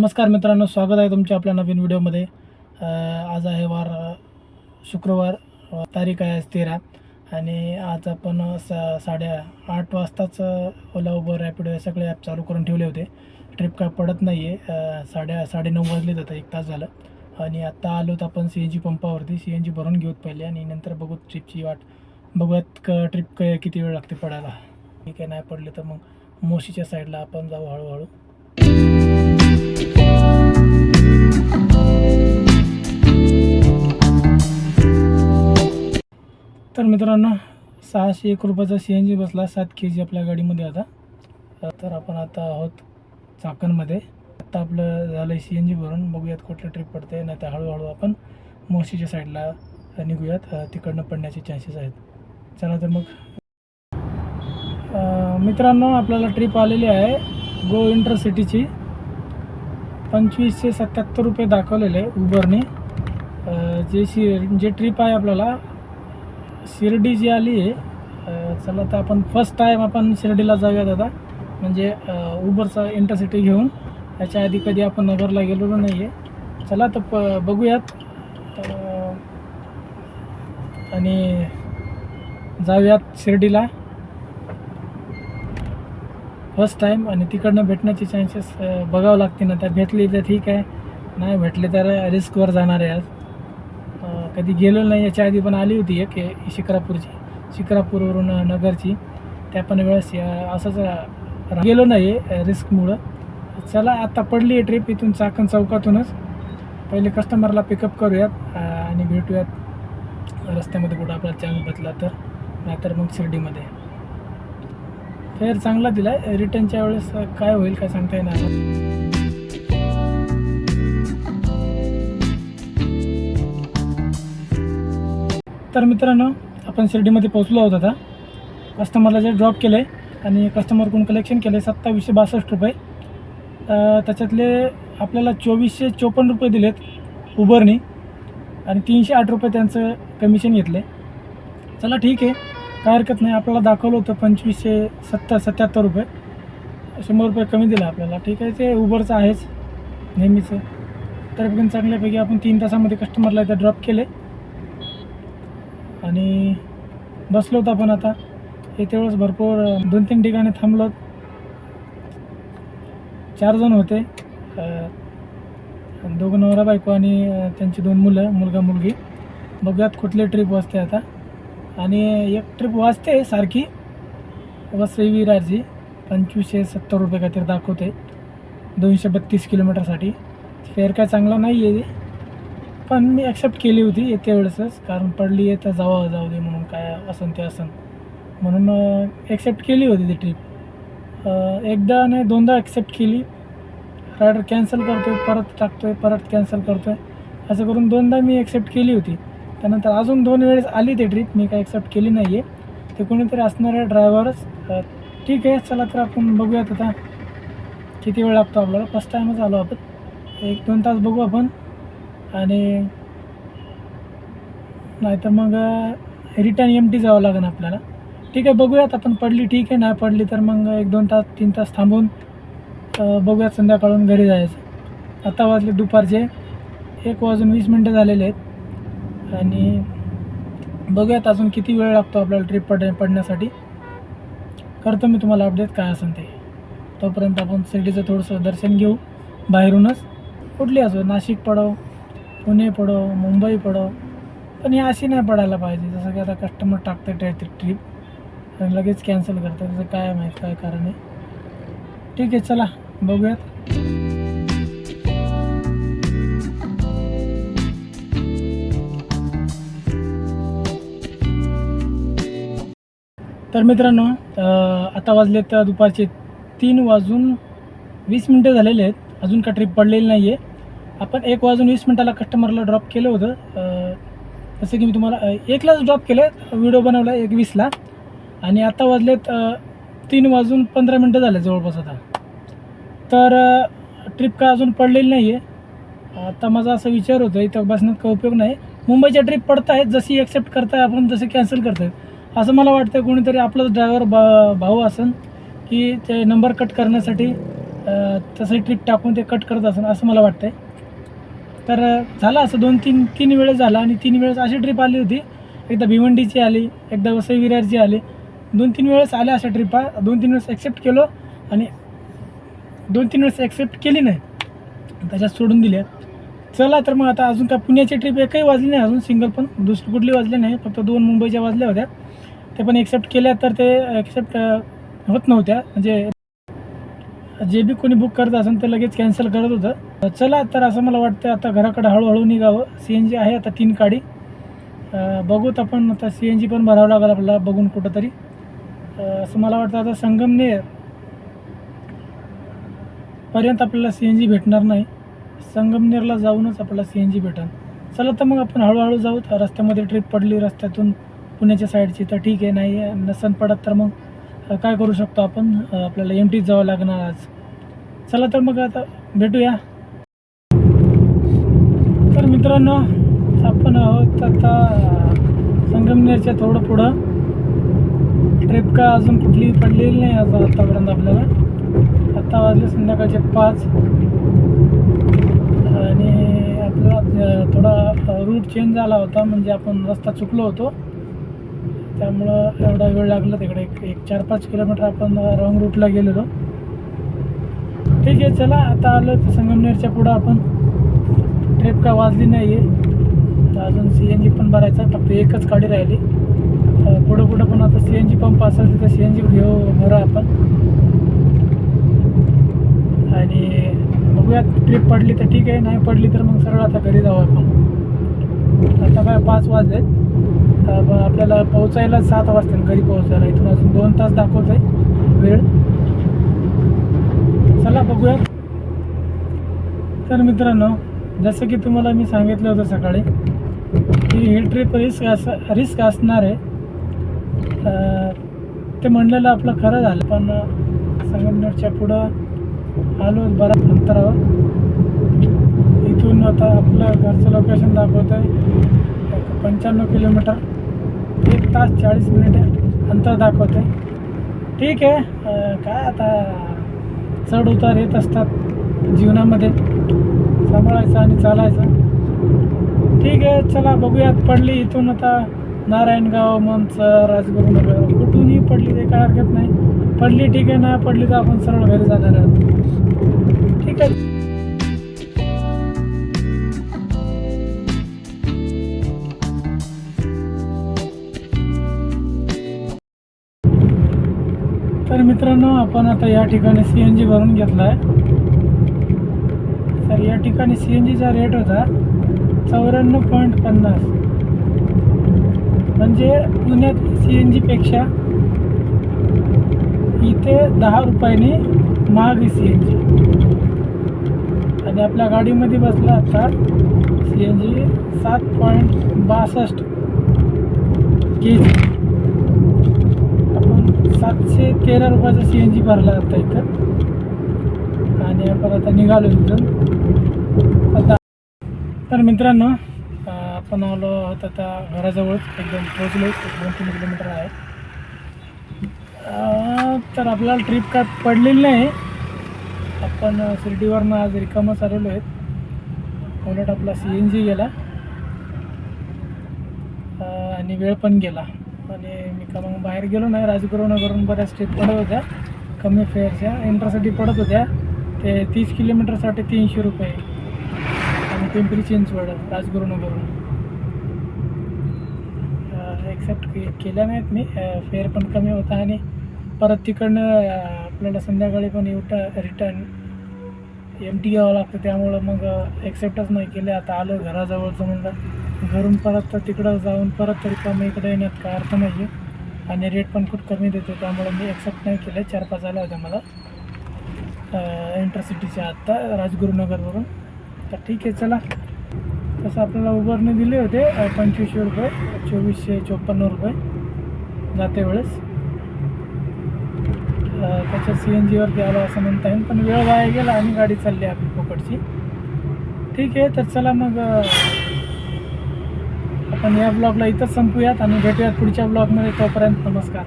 नमस्कार मित्रांनो स्वागत आहे तुमच्या आपल्या नवीन व्हिडिओमध्ये. आज आहे वार शुक्रवार तारीख आहे आज तेरा. आणि आज आपण सा साडे आठ वाजताच ओला उबर रॅपिडो हे सगळे ॲप चालू करून ठेवले होते. ट्रिप काय पडत नाही आहे साडे साडेनऊ वाजले जातं एक तास झालं. आणि आत्ता आलो तर आपण सी एन जी पंपावरती. सी एन जी भरून घेऊत पहिले आणि नंतर बघू ट्रिपची वाट. बघूयात क ट्रिप क किती वेळ लागते पडायला. ठीक आहे नाही पडले तर मग मोशीच्या साईडला आपण जाऊ हळूहळू. तर मित्रांनो सहाशे एक रुपयाचा सी एन जी बसला सात के जी आपल्या गाडीमध्ये आता. तर आपण आता आहोत चाकणमध्ये. आता आपलं झालं आहे सी एन जी भरून. बघूयात कुठलं ट्रिप पडते. नाही तर हळूहळू आपण मोशीच्या साईडला निघूयात. तिकडनं पडण्याचे चान्सेस आहेत. चला तर मग. मित्रांनो आपल्याला ट्रिप आलेली आहे. गो इंटरसिटीची पंचवीसशे सत्याहत्तर रुपये दाखवलेले उबरने जे शिर जे ट्रिप आहे आपल्याला शिर्डी जी आली आहे चला तर आपण फर्स्ट टाईम आपण शिर्डीला जाऊया दादा म्हणजे उबरचा इंटरसिटी घेऊन. याच्या आधी कधी आपण नगरला गेलेलो नाही आहे चला तर प बघूयात. आणि जाऊयात शिर्डीला. फर्स्ट टाईम आणि तिकडनं भेटण्याचे चान्सेस बघावं लागते ना. तर भेटली तर ठीक आहे. नाही भेटले तर रिस्कवर जाणार आहे आज. कधी गेलो नाही याच्या आधी पण आली होती एक शिक्रापूरची शिक्रापूरवरून नगरची. त्या पण वेळेस असंच गेलो नाही रिस्कमुळं चला आता पडली आहे ट्रिप इथून चाकण चौकातूनच. पहिले कस्टमरला पिकअप करूयात आणि भेटूयात. रस्त्यामध्ये कुठं आपला चान्स भेटला तर. नाहीतर मग शिर्डीमध्ये. फेअर चांगला दिला आहे रिटर्नच्या वेळेस काय होईल काय सांगता येणार? तर मित्रांनो आपण शिर्डीमध्ये पोहोचलो आहोत आता. कस्टमरला जे ड्रॉप केलं आहे आणि कस्टमरकडून कलेक्शन केलं आहे सत्तावीसशे बासष्ट रुपये. त्याच्यातले आपल्याला चोवीसशे चोपन्न रुपये दिलेत उबरनी आणि तीनशे आठ रुपये त्यांचं कमिशन घेतले चला ठीक आहे. काय हरकत नाही आपल्याला दाखवलं होतं पंचवीसशे सत्तर सत्याहत्तर रुपये. शंभर रुपये कमी दिला आपल्याला. ठीक आहे ते उबरचं आहेच नेहमीचं. तर पण चांगल्यापैकी आपण तीन तासामध्ये कस्टमरला इथं ड्रॉप केले. आणि बसलो होतो आपण आता. येते वेळेस भरपूर दोन तीन ठिकाणी थांबलो. चार जण होते. दोघं नवरा बायको आणि त्यांची दोन मुलं मुलगा मुलगी. बघूयात कुठली ट्रिप वाजते आता. आणि एक ट्रिप वाजते सारखी. वसई विरारची पंचवीसशे सत्तर रुपये काहीतरी दाखवते. दोनशे बत्तीस किलोमीटरसाठी फेअर काय चांगला नाही आहे पण मी ॲक्सेप्ट केली होती येत्या वेळेसच. कारण पडली आहे तर जावं जाऊ दे म्हणून काय असन ते असन. म्हणून ॲक्सेप्ट केली होती ती ट्रिप एकदा नाही दोनदा ॲक्सेप्ट केली. रायडर कॅन्सल करतो आहे परत टाकतो आहे परत कॅन्सल करतो आहे असं करून दोनदा मी ॲक्सेप्ट केली होती. त्यानंतर अजून दोन वेळेस आली ती ट्रिप मी काय ॲक्सेप्ट केली नाही आहे ते कोणीतरी असणारे ड्रायव्हरच ठीक आहे चला तर आपण बघूयात आता किती वेळ लागतो आपल्याला. फर्स्ट टाईमच आलो आपण. एक दोन तास बघू आपण. आणि नाहीतर मग रिटर्न एम टी जावं लागेल आपल्याला. ठीक आहे बघूयात आपण पडली ठीक आहे नाही पडली तर मग एक दोन तास तीन तास थांबून बघूयात संध्याकाळून घरी जायचं. आता वाजले दुपारचे. एक वाजून वीस मिनटं झालेले आहेत. आणि बघूयात अजून किती वेळ लागतो आपल्याला ट्रिप पड पडण्यासाठी. करतो मी तुम्हाला अपडेट काय असेल ते. तोपर्यंत आपण शिर्डीचं थोडंसं दर्शन घेऊ बाहेरूनच. कुठली असो नाशिक पडो पुणे पडो मुंबई पडो पण ही अशी नाही पडायला पाहिजे. जसं की आता कस्टमर टाकतं ट्रॅ ट्रिप आणि लगेच कॅन्सल करतं त्याचं काय माहीत काय कारण आहे. ठीक आहे चला बघूयात. तर मित्रांनो आता वाजले तर दुपारचे तीन वाजून वीस मिनटं झालेले आहेत. अजून का ट्रिप पडलेली नाही आहे आपण एक वाजून वीस मिनटाला कस्टमरला ड्रॉप केलं होतं. जसं की मी तुम्हाला एकलाच ड्रॉप केलं व्हिडिओ बनवला एक वीसला. आणि आता वाजलेत आहेत तीन वाजून पंधरा मिनटं झाले जवळपास आता. तर ट्रिप का अजून पडलेली नाही आहे आता माझा असा विचार होतो इथं बसण्यात काही उपयोग नाही. मुंबईच्या ट्रिप पडत आहेत जशी ॲक्सेप्ट करताय आपण तसे कॅन्सल करताय असं मला वाटतं कोणीतरी आपलाच ड्रायव्हर बा भाऊ असेल की ते नंबर कट करण्यासाठी तसं ट्रिप टाकून ते कट करत असेल असं मला वाटतं आहे तर झालं असं दोन तीन तीन वेळेस झालं आणि तीन वेळेस अशी ट्रिप आली होती. एकदा भिवंडीची आली एकदा वसई विरारची आली. दोन तीन वेळेस आल्या अशा ट्रिपा दोन तीन वेळेस ॲक्सेप्ट केलो आणि दोन तीन वेळेस ॲक्सेप्ट केली नाही. त्याच्यात सोडून दिल्या चला तर मग आता अजून का पुण्याची ट्रिप एकही वाजली नाही अजून सिंगल पण. दुसरी कुठली वाजली नाही फक्त दोन मुंबईच्या वाजल्या होत्या. ते पण एक्सेप्ट केल्या तर ते ॲक्सेप्ट होत नव्हत्या. म्हणजे जे बी कोणी बुक करत असेल ते लगेच कॅन्सल करत होतं. चला तर असं मला वाटतं आता घराकडे हळूहळू निघावं. सी एन जी आहे आता तीन काडी. बघूत आपण आता सी एन जी पण भरावं लागेल आपल्याला बघून कुठंतरी. असं मला वाटतं आता संगमनेर पर्यंत आपल्याला सी एन जी भेटणार नाही. संगमनेरला जाऊनच आपल्याला सी एन जी भेटेल. चला तर मग आपण हळूहळू जाऊ रस्त्यामध्ये ट्रिप पडली रस्त्यातून पुण्याच्या साईडची तर ठीक आहे नाही नसन पडत तर मग काय करू शकतो आपण? आपल्याला एम टीत जावं लागणार आज. चला तर मग आता भेटूया. तर मित्रांनो आपण आहोत आता संगमनेरच्या थोडं पुढं. ट्रिप का अजून कुठली पडलेली नाही आज आतापर्यंत आपल्याला. आत्ता वाजले संध्याकाळचे पाच. आणि आपला थोडा रूट चेंज झाला होता म्हणजे आपण रस्ता चुकलो होतो. त्यामुळं एवढा वेळ लागला तिकडे. एक एक चार पाच किलोमीटर आपण रॉंग रूटला गेलेलो. ठीक आहे चला आता आलो तर संगमनेरच्या पुढं आपण. ट्रिप का वाजली नाही आहे अजून सी एन जी पण भरायचा फक्त एकच गाडी राहिली. पुढं पुढं पण आता सी एन जी पंप असेल तिथं सी एन जी घेऊ भरा आपण. आणि बघूयात ट्रिप पडली तर ठीक आहे नाही पडली तर मग सरळ आता घरी जाऊ आपण. आता काय पाच वाजले. आपल्याला पोहोचायला सात वाजतील घरी पोहोचायला. इथून अजून दोन तास दाखवत आहे वेळ. चला बघूया तर मित्रांनो जसं की तुम्हाला मी सांगितलं होतं सकाळी की ही ट्रिप रिस्क अस रिस्क असणार आहे. ते म्हणलेलं आपलं खरं झालं पण संगमनेरच्या पुढं आलो बऱ्याच अंतरावर इथून आता आपलं घरचं लोकेशन दाखवत आहे पंच्याण्णव किलोमीटर एक तास चाळीस मिनिट अंतर दाखवते ठीक आहे काय आता चढ उतार येत असतात जीवनामध्ये. सांभाळायचं आणि चालायचं. ठीक आहे चला बघूयात पडली इथून आता नारायणगाव मंचर राजगुरुनगर. कुठूनही पडली ते काय हरकत नाही. पडली ठीक आहे ना पडली तर आपण सरळ घरी जाणार आहोत. मित्रांनो आपण आता या ठिकाणी सी एन जी भरून घेतला आहे तर या ठिकाणी सी एन जीचा रेट होता चौऱ्याण्णव पॉईंट पन्नास. म्हणजे पुण्यात सी एन जीपेक्षा इथे दहा रुपयाने महाग सी एन जी आणि आपल्या गाडीमध्ये बसला आता सी एन जी सात पॉईंट बासष्ट के जी सातशे तेरा रुपयाचा सी एन जी भरला आता इथं. आणि आपण आता निघालो इथून. आता तर मित्रांनो आपण आलो आहोत आता घराजवळच एकदम पोहोचलो दोन तीन किलोमीटर आहे. तर आपल्याला ट्रिप काय पडलेली नाही. आपण शिर्डीवरनं आज रिकामं चालवलो आहेत उलट आपला सी एन जी गेला. आणि वेळ पण गेला. आणि मी का मग बाहेर गेलो नाही राजगुरुनगरून बऱ्याच ट्रीप पडत होत्या. कमी फेअरच्या इंटरसाठी पडत होत्या. ते तीस किलोमीटरसाठी तीनशे रुपये. आणि पिंपरी चिंचवड राजगुरुनगरून एक्सेप्ट के केल्या नाहीत मी. फेअर पण कमी होता आणि परत तिकडनं आपल्याला संध्याकाळी पण एवढं रिटर्न एम टी घ्यावं लागतं. त्यामुळं मग एक्सेप्टच नाही केले. आता आलो घराजवळचं म्हणलं. घरून परत तर तिकडं जाऊन परत तरी कमी इकडे येण्यात काय अर्थ नाही आहे आणि रेट पण खूप कमी देतो त्यामुळे मी एक्सेप्ट नाही केलं चार पाच आल्या होत्या मला. इंटरसिटीच्या आत्ता राजगुरुनगरवरून. तर ठीक आहे चला. तसं आपल्याला उबरने दिले होते पंचवीसशे रुपये चोवीसशे चोपन्न रुपये जाते वेळेस. त्याच्या सी एन जीवरती आलो असं म्हणता येईल पण वेळ वाया गेला आणि गाडी चालली आपली पोकटची ठीक आहे तर चला मग आपण या ब्लॉगला इथंच संपूयात आणि भेटूयात पुढच्या ब्लॉगमध्ये तोपर्यंत नमस्कार.